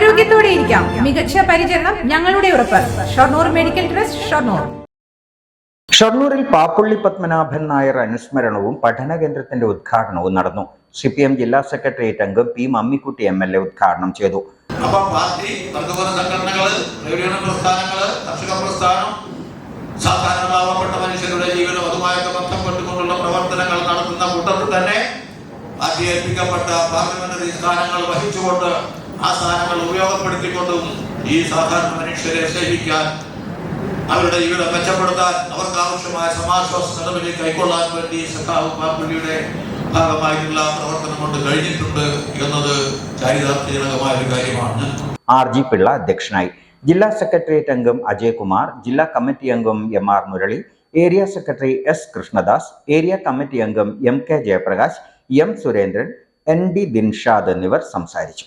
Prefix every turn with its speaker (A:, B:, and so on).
A: ആരോഗ്യത്തോടെ ഇരിക്കാം. മികച്ച പരിചരണം ഞങ്ങളുടെ ഉറപ്പ്. Shoranur medical trust Shoranur.
B: ഷൊർണൂരിൽ Pappully Padmanabhan Nair അനുസ്മരണവും പഠന കേന്ദ്രത്തിന്റെ ഉദ്ഘാടനവും നടന്നു. സി പി എം ജില്ലാ സെക്രട്ടേറിയറ്റ് അംഗം P Mammikutty M L A ഉദ്ഘാടനം ചെയ്തു.
C: അപ്പൊ പാർട്ടി വർഗപര സംഘടനകൾ യൂണിയൻ പ്രസ്ഥാനങ്ങൾ കർഷക പ്രസ്ഥാനം സാധാരണ പാവപ്പെട്ട മനുഷ്യരുടെ ജീവനും അതുമായൊക്കെ ബന്ധപ്പെട്ടുകൊണ്ടുള്ള പ്രവർത്തനങ്ങൾ നടത്തുന്ന കൂട്ടത്തിൽ തന്നെ പാർട്ടി ഏൽപ്പിക്കപ്പെട്ട പാർലമെന്ററി സ്ഥാനങ്ങൾ വഹിച്ചുകൊണ്ട് ആ സാധനങ്ങൾ ഉപയോഗപ്പെടുത്തിക്കൊണ്ടും ഈ സാധാരണ മനുഷ്യരെ സേവിക്കാൻ അവരുടെ ജീവിതം മെച്ചപ്പെടുത്താൻ അവർക്ക് ആവശ്യമായ സമാശ്വാസ നടപടി കൈക്കൊള്ളാൻ വേണ്ടി സഖാവ് പാർട്ടിയുടെ ഭാഗമായിട്ടുള്ള പ്രവർത്തനം കൊണ്ട് കഴിഞ്ഞിട്ടുണ്ട് എന്നത് ചാരിതാർത്ഥ്യജനകമായ ഒരു കാര്യമാണ്.
B: ആർ ജി പിള്ള അധ്യക്ഷനായി. ജില്ലാ സെക്രട്ടേറിയറ്റ് അംഗം അജയ്കുമാർ ജില്ലാ കമ്മിറ്റി അംഗം M R Murali area secretary S Krishnadas area committee അംഗം M K Jayaprakash M Surendran N D Dinshad എന്നിവർ സംസാരിച്ചു.